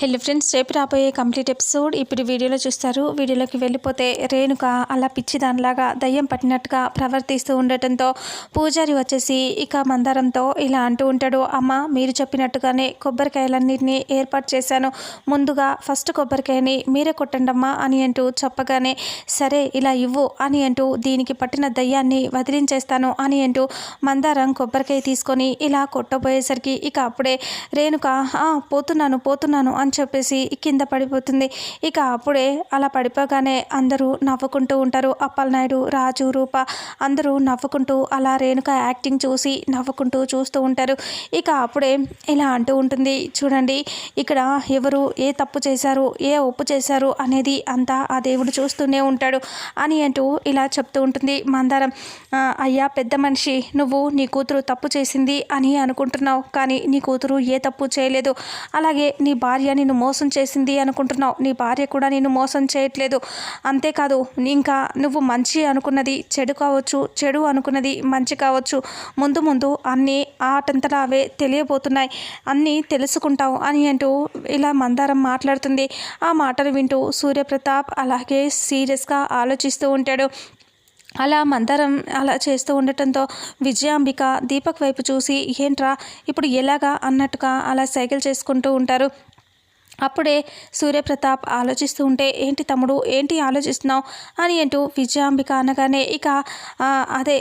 Hello friends రేపు రాబోయే complete episode ఇప్పుడు వీడియోలో చూస్తారు. వీడియోలోకి వెళ్ళిపోతే రేణుక అలా పిచ్చి దానిలాగా దయ్యం పట్టినట్టుగా ప్రవర్తిస్తూ ఉండటంతో పూజారి వచ్చేసి ఇక మందారంతో ఇలా అంటూ ఉంటాడు అమ్మ మీరు చెప్పినట్టుగానే కొబ్బరికాయలన్నింటినీ ఏర్పాటు చేశాను. ముందుగా ఫస్ట్ కొబ్బరికాయని మీరే కొట్టండమ్మా అని అంటూ చెప్పగానే సరే ఇలా ఇవ్వు అని అంటూ దీనికి పట్టిన దయ్యాన్ని వదిలించేస్తాను అని అంటూ మందారం కొబ్బరికాయ తీసుకొని ఇలా కొట్టబోయేసరికి ఇక అప్పుడే రేణుక పోతున్నాను పోతున్నాను అని చెప్పేసి కింద పడిపోతుంది. ఇక అప్పుడే అలా పడిపోగానే అందరూ నవ్వుకుంటూ ఉంటారు. అప్పలనాయుడు రాజు రూప అందరూ నవ్వుకుంటూ అలా రేణుక యాక్టింగ్ చూసి నవ్వుకుంటూ చూస్తూ ఉంటారు. ఇక అప్పుడే ఇలా అంటూ ఉంటుంది. చూడండి ఇక్కడ ఎవరు ఏ తప్పు చేశారు ఏ ఒప్పు చేశారు అనేది అంతా ఆ దేవుడు చూస్తూనే ఉంటాడు అని అంటూ ఇలా చెప్తూ ఉంటుంది. మందారం అయ్యా పెద్ద మనిషి నువ్వు నీ కూతురు తప్పు చేసింది అని అనుకుంటున్నావు కానీ నీ కూతురు ఏ తప్పు చేయలేదు. అలాగే నీ భార్య నిన్ను మోసం చేసింది అనుకుంటున్నావు. నీ భార్య కూడా నిన్ను మోసం చేయట్లేదు. అంతేకాదు ఇంకా నువ్వు మంచి అనుకున్నది చెడు కావచ్చు చెడు అనుకున్నది మంచి కావచ్చు. ముందు ముందు అన్నీ ఆటంతలా అవే తెలియబోతున్నాయి. అన్నీ తెలుసుకుంటావు అని అంటూ ఇలా మందారం మాట్లాడుతుంది. ఆ మాటలు వింటూ సూర్యప్రతాప్ అలాగే సీరియస్గా ఆలోచిస్తూ ఉంటాడు. అలా మందరం అలా చేస్తూ ఉండటంతో విజయాంబిక దీపక్ వైపు చూసి ఏంట్రా ఇప్పుడు ఎలాగా? అన్నట్టుగా అలా సైకిల్ చేసుకుంటూ ఉంటారు. అప్పుడే సూర్యప్రతాప్ ఆలోచిస్తూ ఉంటే ఏంటి తమ్ముడు ఏంటి ఆలోచిస్తున్నావు? అని అంటూ విజయాంబిక అనగానే ఇక అదే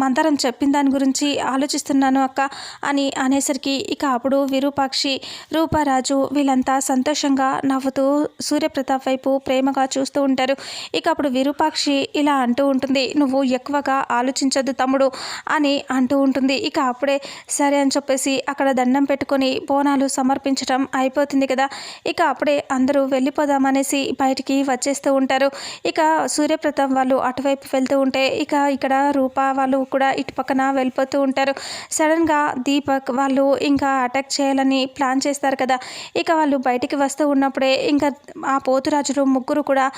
మందరం చెప్పిన దాని గురించి ఆలోచిస్తున్నాను అక్క అని అనేసరికి ఇక అప్పుడు విరూపాక్షి రూపారాజు వీళ్ళంతా సంతోషంగా నవ్వుతూ సూర్యప్రతాప్ వైపు ప్రేమగా చూస్తూ ఉంటారు. ఇక అప్పుడు విరూపాక్షి ఇలా అంటూ ఉంటుంది నువ్వు ఎక్కువగా ఆలోచించొద్దు తమ్ముడు అని అంటూ ఉంటుంది. ఇక అప్పుడే సరే అని చెప్పేసి అక్కడ దండం పెట్టుకొని బోనాలు సమర్పించడం అయిపోతుంది కదా. ఇక అప్పుడే అందరూ వెళ్ళిపోదామనేసి బయటికి వచ్చేస్తూ ఉంటారు. ఇక సూర్యప్రతాప్ వాళ్ళు అటువైపు వెళ్తూ ఉంటే ఇక ఇక్కడ రూపా వాళ్ళు కూడా ఇటు పక్కన వెళ్ళిపోతూ ఉంటారు. సడన్గా దీపక్ వాళ్ళు ఇంకా అటాక్ చేయాలని ప్లాన్ చేస్తారు కదా. ఇక వాళ్ళు బయటికి వస్తూ ఉన్నప్పుడే ఇంకా ఆ పోతురాజులు ముగ్గురు కూడా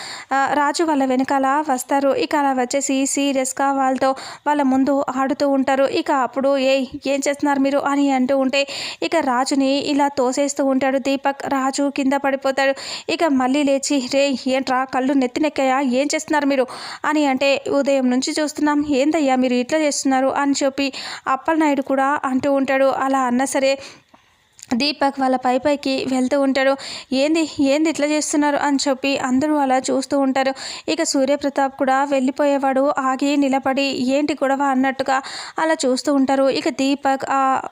రాజు వాళ్ళ వెనకాల వస్తారు. ఇక అలా వచ్చేసి సీరియస్గా వాళ్ళతో వాళ్ళ ముందు ఆడుతూ ఉంటారు. ఇక అప్పుడు ఏ ఏం చేస్తున్నారు మీరు? అని అంటూ ఉంటే ఇక రాజుని ఇలా తోసేస్తూ ఉంటాడు దీపక్. రాజు కింద పడిపోతాడు. ఇక మళ్ళీ లేచి రే ఏంట్రా కళ్ళు నెత్తినెక్కాయా? ఏం చేస్తున్నారు మీరు? అని అంటే ఉదయం నుంచి చూస్తున్నాం. ఏందయ్యా మీరు ఇట్లా చేస్తున్నారు? అని చెప్పి అప్పలనాయుడు కూడా అంటూ ఉంటాడు. అలా అన్నా సరే దీపక్ వాళ్ళ పై పైకి వెళ్తూ ఉంటాడు. ఏంది? ఏంది ఇట్లా చేస్తున్నారు? అని చెప్పి అందరూ అలా చూస్తూ ఉంటారు. ఇక సూర్యప్రతాప్ కూడా వెళ్ళిపోయేవాడు. ఆగి నిలబడి ఏంటి గొడవ? అన్నట్టుగా అలా చూస్తూ ఉంటారు. ఇక దీపక్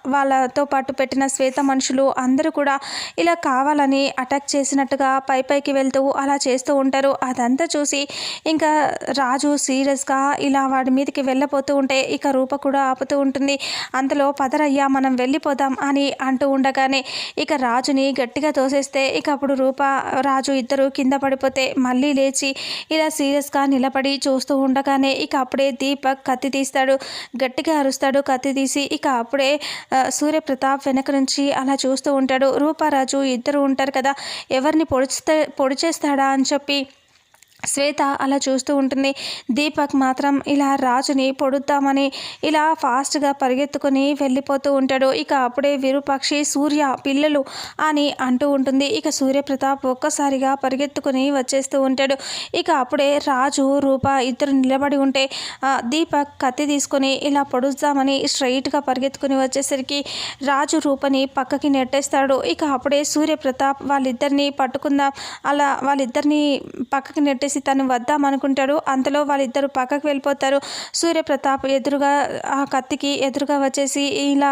వాళ్ళతో పాటు పెట్టిన శ్వేత మనుషులు అందరూ కూడా ఇలా కావాలని అటాక్ చేసినట్టుగా పై పైకి వెళ్తూ అలా చేస్తూ ఉంటారు. అదంతా చూసి ఇంకా రాజు సీరియస్గా ఇలా వాడి మీదకి వెళ్ళబోతూ ఉంటే ఇక రూప కూడా ఆపుతూ ఉంటుంది. అంతలో పదరయ్యా మనం వెళ్ళిపోదాం అని అంటూ ఉండగా ఉండగానే ఇక రాజుని గట్టిగా తోసేస్తే ఇక అప్పుడు రూప రాజు ఇద్దరు కింద పడిపోతే మళ్ళీ లేచి ఇలా సీరియస్గా నిలబడి చూస్తూ ఉండగానే ఇక అప్పుడే దీపక్ కత్తి తీస్తాడు గట్టిగా అరుస్తాడు కత్తి తీసి ఇక అప్పుడే సూర్యప్రతాప్ వెనక నుంచి అలా చూస్తూ ఉంటాడు. రూపారాజు ఇద్దరు ఉంటారు కదా ఎవరిని పొడిస్తే పొడిచేస్తాడా అని చెప్పి శ్వేత అలా చూస్తూ ఉంటుంది. దీపక్ మాత్రం ఇలా రాజుని పొడుద్దామని ఇలా ఫాస్ట్గా పరిగెత్తుకొని వెళ్ళిపోతూ ఉంటాడు. ఇక అప్పుడే విరూపాక్షి సూర్య పిల్లలు అని అంటూ ఉంటుంది. ఇక సూర్యప్రతాప్ ఒక్కసారిగా పరిగెత్తుకొని వచ్చేస్తూ ఉంటాడు. ఇక అప్పుడే రాజు రూప ఇద్దరు నిలబడి ఉంటే దీపక్ కత్తి తీసుకొని ఇలా పొడుద్దామని స్ట్రైట్గా పరిగెత్తుకొని వచ్చేసరికి రాజు రూపని పక్కకి నెట్టేస్తాడు. ఇక అప్పుడే సూర్యప్రతాప్ వాళ్ళిద్దరిని పట్టుకుందాం అలా వాళ్ళిద్దరిని పక్కకి చేసి తను వద్దాం అనుకుంటాడు అంతలో వాళ్ళిద్దరు పక్కకు వెళ్ళిపోతారు. సూర్యప్రతాప్ ఎదురుగా ఆ కత్తికి ఎదురుగా వచ్చేసి ఇలా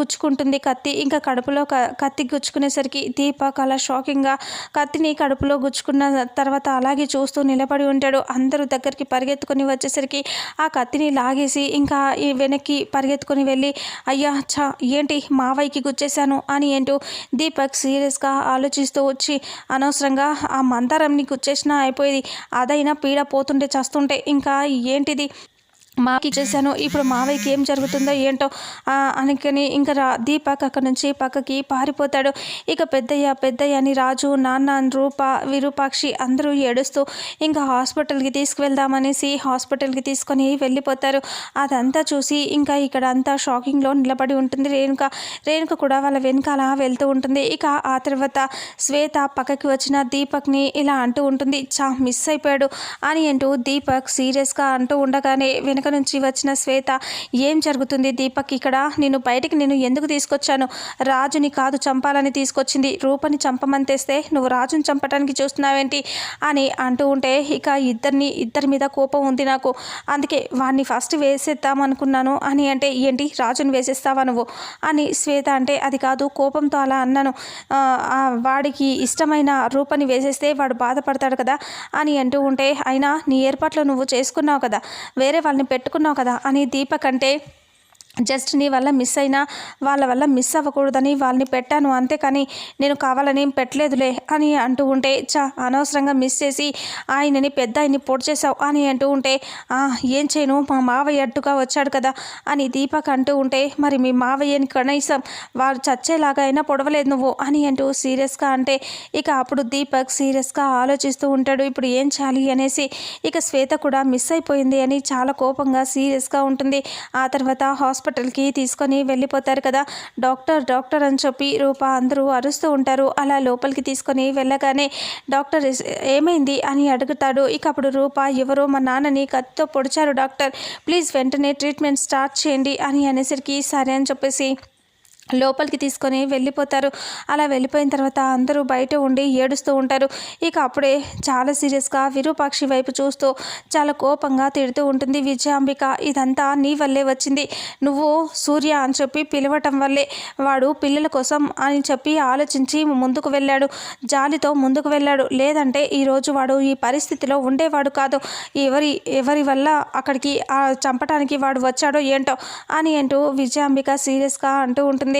గుచ్చుకుంటుంది కత్తి. ఇంకా కడుపులో క- కత్తి గుచ్చుకునేసరికి దీపక్ అలా షాకింగ్గా కత్తిని కడుపులో గుచ్చుకున్న తర్వాత అలాగే చూస్తూ నిలబడి ఉంటాడు. అందరూ దగ్గరికి పరిగెత్తుకొని వచ్చేసరికి ఆ కత్తిని లాగేసి ఇంకా ఈ వెనక్కి పరిగెత్తుకొని వెళ్ళి అయ్యా చా ఏంటి మావయ్యకి గుచ్చేశాను అని ఏంటో దీపక్ సీరియస్గా ఆలోచిస్తూ వచ్చి అనవసరంగా ఆ మందారంని గుచ్చేసినా అయిపోయేది అదైనా పీడ పోతుంటే చస్తుంటే ఇంకా ఏంటిది? మాకి చేశాను. ఇప్పుడు మావయ్యకి ఏం జరుగుతుందో ఏంటో ఆ, అనుకని ఇంకా రా దీపక్ అక్కడ నుంచి పక్కకి పారిపోతాడు. ఇక పెద్దయ్య పెద్దయ్య అని రాజు నాన్న రూప విరూపాక్షి అందరూ ఏడుస్తూ ఇంకా హాస్పిటల్కి తీసుకువెళ్దామనేసి హాస్పిటల్కి తీసుకొని వెళ్ళిపోతారు. అదంతా చూసి ఇంకా ఇక్కడ అంతా షాకింగ్లో నిలబడి ఉంటుంది. రేణుక రేణుక కూడా వాళ్ళ వెనకాల వెళ్తూ ఉంటుంది. ఇక ఆ తర్వాత శ్వేత పక్కకి వచ్చిన దీపక్ని ఇలా అంటూ ఉంటుంది. చా మిస్ అయిపోయాడు అని అంటూ దీపక్ సీరియస్గా అంటూ ఉండగానే వెనుక నుంచి వచ్చిన శ్వేత ఏం జరుగుతుంది దీపక్ ఇక్కడ? నేను బయటికి నేను ఎందుకు తీసుకొచ్చాను? రాజుని కాదు చంపాలని తీసుకొచ్చింది. రూపని చంపమని తెస్తే నువ్వు రాజుని చంపడానికి చూస్తున్నావేంటి? అని అంటూ ఉంటే ఇక ఇద్దరిని ఇద్దరి మీద కోపం ఉంది నాకు. అందుకే వాడిని ఫస్ట్ వేసేద్దాం అనుకున్నాను అని అంటే ఏంటి? రాజుని వేసేస్తావా నువ్వు? అని శ్వేత అంటే అది కాదు. కోపంతో అలా అన్నాను. వాడికి ఇష్టమైన రూపని వేసేస్తే వాడు బాధపడతాడు కదా? అని అంటూ ఉంటే అయినా నీ ఏర్పాట్లు నువ్వు చేసుకున్నావు కదా. వేరే వాళ్ళని పెట్టుకున్నావు కదా? అని దీపక్ అంటే జస్ట్ నీ వల్ల మిస్ అయినా వాళ్ళ వల్ల మిస్ అవ్వకూడదని వాళ్ళని పెట్టాను అంతేకాని నేను కావాలని పెట్టలేదులే అని అంటూ ఉంటే చా అనవసరంగా మిస్ చేసి ఆయనని పెద్ద ఆయన్ని పొడి చేసావు అని అంటూ ఉంటే "ఆ, ఏం చేయను? మా మావయ్య అడ్డుగా వచ్చాడు కదా అని దీపక్ అంటూ ఉంటే మరి మీ మావయ్యని కనీసం వారు చచ్చేలాగా అయినా పొడవలేదు నువ్వు అని అంటూ సీరియస్గా అంటే ఇక అప్పుడు దీపక్ సీరియస్గా ఆలోచిస్తూ ఉంటాడు ఇప్పుడు ఏం చేయాలి అనేసి ఇక శ్వేత కూడా మిస్ అయిపోయింది అని చాలా కోపంగా సీరియస్గా ఉంటుంది. ఆ తర్వాత హాస్పిటల్ హాస్పిటల్కి తీసుకొని వెళ్ళిపోతారు కదా. డాక్టర్ డాక్టర్ అని చెప్పి రూప అందరూ అరుస్తూ ఉంటారు. అలా లోపలికి తీసుకొని వెళ్ళగానే డాక్టర్ ఏమైంది? అని అడుగుతాడు. ఇక అప్పుడు రూప ఎవరో మా నాన్నని కత్తితో పొడిచారు డాక్టర్. ప్లీజ్ వెంటనే ట్రీట్మెంట్ స్టార్ట్ చేయండి అని అనేసరికి సరే అని చెప్పేసి లోపలికి తీసుకొని వెళ్ళిపోతారు. అలా వెళ్ళిపోయిన తర్వాత అందరూ బయట ఉండి ఏడుస్తూ ఉంటారు. ఇక అప్పుడే చాలా సీరియస్గా విరూపాక్షి వైపు చూస్తూ చాలా కోపంగా తిడుతూ ఉంటుంది. విజయాంబిక ఇదంతా నీ వల్లే వచ్చింది. నువ్వు సూర్య అని చెప్పి పిలవటం వల్లే. వాడు పిల్లల కోసం అని చెప్పి ఆలోచించి ముందుకు వెళ్ళాడు. జాలితో ముందుకు వెళ్ళాడు. లేదంటే ఈరోజు వాడు ఈ పరిస్థితిలో ఉండేవాడు కాదు. ఎవరి ఎవరి వల్ల అక్కడికి చంపటానికి వాడు వచ్చాడో ఏంటో అని అంటూ విజయాంబిక సీరియస్గా అంటూ ఉంటుంది.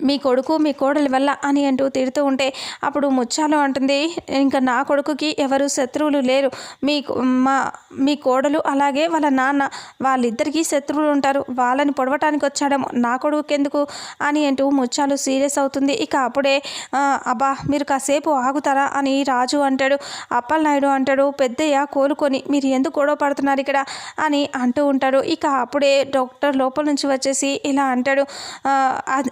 మీ కొడుకు మీ కోడలి వల్ల అని అంటూ తిడుతూ ఉంటే అప్పుడు ముచ్చాలు అంటుంది ఇంకా నా కొడుకుకి ఎవరు శత్రువులు లేరు. మీ మా మీ కోడలు అలాగే వాళ్ళ నాన్న వాళ్ళిద్దరికీ శత్రువులు ఉంటారు. వాళ్ళని పొడవటానికి వచ్చాడేమో. నా కొడుకు ఎందుకు అని అంటూ ముచ్చాలు సీరియస్ అవుతుంది. ఇక అప్పుడే అబ్బా మీరు కాసేపు ఆగుతారా? అని రాజు అంటాడు. అప్పలనాయుడు అంటాడు పెద్దయ్య కోలుకొని మీరు ఎందుకు గొడవ పడుతున్నారు ఇక్కడ? అని అంటూ ఉంటాడు. ఇక అప్పుడే డాక్టర్ లోపల నుంచి వచ్చేసి ఇలా అంటాడు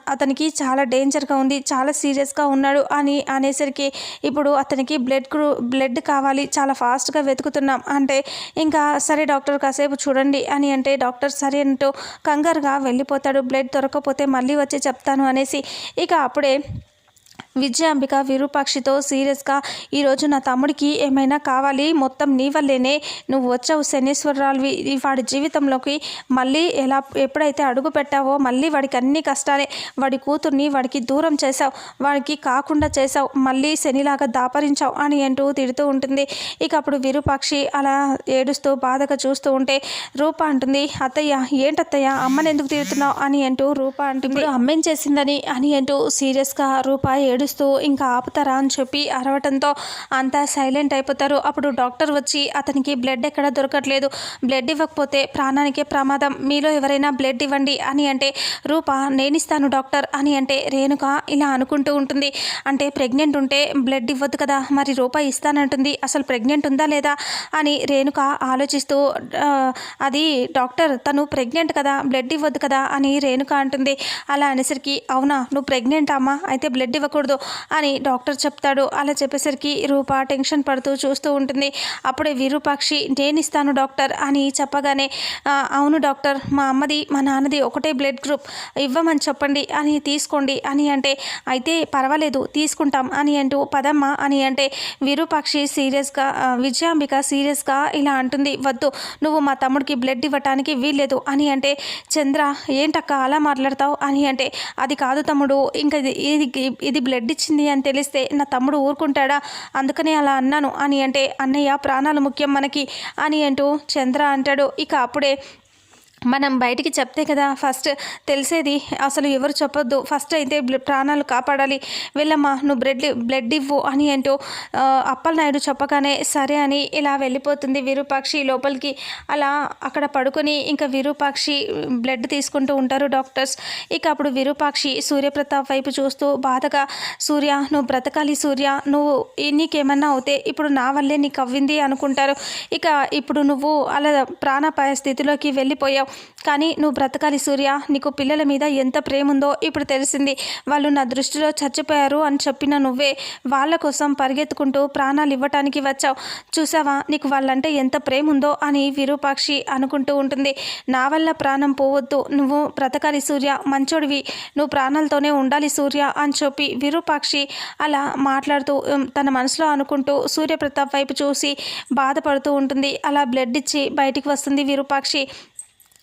అతనికి అతనికి చాలా డేంజర్గా ఉంది చాలా సీరియస్గా ఉన్నాడు అని అనేసరికి ఇప్పుడు అతనికి బ్లడ్ గ్రూ బ్లడ్ కావాలి చాలా ఫాస్ట్గా వెతుకుతున్నాం అంటే ఇంకా సరే డాక్టర్ కాసేపు చూడండి అని అంటే డాక్టర్ సరే అంటూ కంగారుగా వెళ్ళిపోతాడు బ్లడ్ దొరకకపోతే మళ్ళీ వచ్చి చెప్తాను అనేసి ఇక అప్పుడే విజయాంబిక విరూపాక్షితో సీరియస్గా ఈరోజు నా తమ్ముడికి ఏమైనా కావాలి? మొత్తం నీ వల్లేనే. నువ్వు వచ్చావు శనీశ్వరరాలువి. ఈ వాడి జీవితంలోకి మళ్ళీ ఎలా ఎప్పుడైతే అడుగు పెట్టావో మళ్ళీ వాడికి అన్ని కష్టాలే. వాడి కూతుర్ని వాడికి దూరం చేశావు. వాడికి కాకుండా చేశావు. మళ్ళీ శనిలాగా దాపరించావు అని అంటూ తిడుతూ ఉంటుంది. ఇక అప్పుడు విరూపాక్షి అలా ఏడుస్తూ బాధగా చూస్తూ ఉంటే రూప అంటుంది అత్తయ్య ఏంటత్తయ్య? అమ్మని ఎందుకు తిడుతున్నావు? అని అంటూ రూప అంటుంది. అమ్మేం చేసిందని? అని అంటూ సీరియస్గా రూప ఏడుస్తూ ఇంకా ఆపుతారా అని చెప్పి అరవటంతో అంతా సైలెంట్ అయిపోతారు. అప్పుడు డాక్టర్ వచ్చి అతనికి బ్లడ్ ఎక్కడ దొరకట్లేదు. బ్లడ్ ఇవ్వకపోతే ప్రాణానికే ప్రమాదం. మీలో ఎవరైనా బ్లడ్ ఇవ్వండి అని అంటే రూప నేను ఇస్తాను డాక్టర్ అని అంటే రేణుక ఇలా అనుకుంటూ ఉంటుంది. అంటే ప్రెగ్నెంట్ ఉంటే బ్లడ్ ఇవ్వద్దు కదా మరి రూప ఇస్తానంటుంది. అసలు ప్రెగ్నెంట్ ఉందా లేదా అని రేణుక ఆలోచిస్తూ అది డాక్టర్ తను ప్రెగ్నెంట్ కదా బ్లడ్ ఇవ్వద్దు కదా అని రేణుక అంటుంది. అలా అనేసరికి అవునా నువ్వు ప్రెగ్నెంట్ అమ్మా అయితే బ్లడ్ ఇవ్వకూడదు. అని డాక్టర్ చెప్తాడు. అలా చెప్పేసరికి రూప టెన్షన్ పడుతూ చూస్తూ ఉంటుంది. అప్పుడే విరూపాక్షి నేను ఇస్తాను డాక్టర్ అని చెప్పగానే అవును డాక్టర్ మా అమ్మది మా నాన్నది ఒకటే బ్లడ్ గ్రూప్. ఇవ్వమని చెప్పండి అని తీసుకోండి అని అంటే అయితే పర్వాలేదు తీసుకుంటాం అని అంటూ పదమ్మ అని అంటే విరూపాక్షి సీరియస్గా విజయాంబిక సీరియస్గా ఇలా అంటుంది. వద్దు నువ్వు మా తమ్ముడికి బ్లడ్ ఇవ్వటానికి వీల్లేదు అని అంటే చంద్ర ఏంటక్క అలా మాట్లాడతావు అని అంటే అది కాదు తమ్ముడు ఇంకా ఇది ఇది ఇది బ్లడ్ గడ్డిచ్చింది అని తెలిస్తే నా తమ్ముడు ఊరుకుంటాడా? అందుకనే అలా అన్నాను. అని అంటే అన్నయ్య ప్రాణాలు ముఖ్యం మనకి అని అంటూ చంద్ర అంటాడు. ఇక అప్పుడే మనం బయటికి చెప్తే కదా ఫస్ట్ తెలిసేది అసలు ఎవరు చెప్పొద్దు. ఫస్ట్ అయితే ప్రాణాలు కాపాడాలి. వెళ్ళమ్మా నువ్వు బ్రెడ్ బ్లడ్ ఇవ్వు అని అంటూ అప్పలనాయుడు చెప్పగానే సరే అని ఇలా వెళ్ళిపోతుంది విరూపాక్షి లోపలికి. అలా అక్కడ పడుకొని ఇంకా విరూపాక్షి బ్లడ్ తీసుకుంటూ ఉంటారు డాక్టర్స్. ఇక అప్పుడు విరూపాక్షి సూర్యప్రతాప్ వైపు చూస్తూ బాధగా సూర్య నువ్వు బ్రతకాలి సూర్య నువ్వు నీకేమన్నా అవుతే ఇప్పుడు నా వల్లే నీకు అవ్వింది అనుకుంటారు. ఇక ఇప్పుడు నువ్వు అలా ప్రాణాపాయ స్థితిలోకి వెళ్ళిపోయావు. కానీ నువ్వు బ్రతకాలి సూర్య. నీకు పిల్లల మీద ఎంత ప్రేమ ఉందో ఇప్పుడు తెలిసింది. వాళ్ళు నా దృష్టిలో చచ్చిపోయారు అని చెప్పిన నువ్వే వాళ్ళ కోసం పరిగెత్తుకుంటూ ప్రాణాలు ఇవ్వటానికి వచ్చావు. చూసావా? నీకు వాళ్ళంటే ఎంత ప్రేమ ఉందో అని విరూపాక్షి అనుకుంటూ ఉంటుంది. నా వల్ల ప్రాణం పోవద్దు. నువ్వు బ్రతకాలి సూర్య. మంచోడివి. నువ్వు ప్రాణాలతోనే ఉండాలి సూర్య అని చెప్పి విరూపాక్షి అలా మాట్లాడుతూ తన మనసులో అనుకుంటూ సూర్యప్రతాప్ వైపు చూసి బాధపడుతూ ఉంటుంది. అలా బ్లడ్ ఇచ్చి బయటికి వస్తుంది విరూపాక్షి.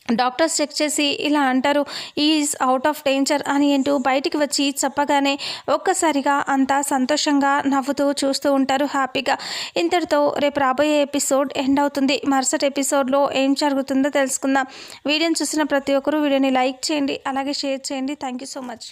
డాక్టర్స్ చెక్ చేసి ఇలా అంటారు ఈజ్ అవుట్ ఆఫ్ డేంజర్ అని అంటూ బయటికి వచ్చి చెప్పగానే ఒక్కసారిగా అంతా సంతోషంగా నవ్వుతూ చూస్తూ ఉంటారు హ్యాపీగా. ఇంతటితో రేపు రాబోయే ఎపిసోడ్ ఎండ్ అవుతుంది. మరుసటి ఎపిసోడ్లో ఏం జరుగుతుందో తెలుసుకుందాం. వీడియోని చూసిన ప్రతి ఒక్కరూ వీడియోని లైక్ చేయండి అలాగే షేర్ చేయండి. Thank you so much.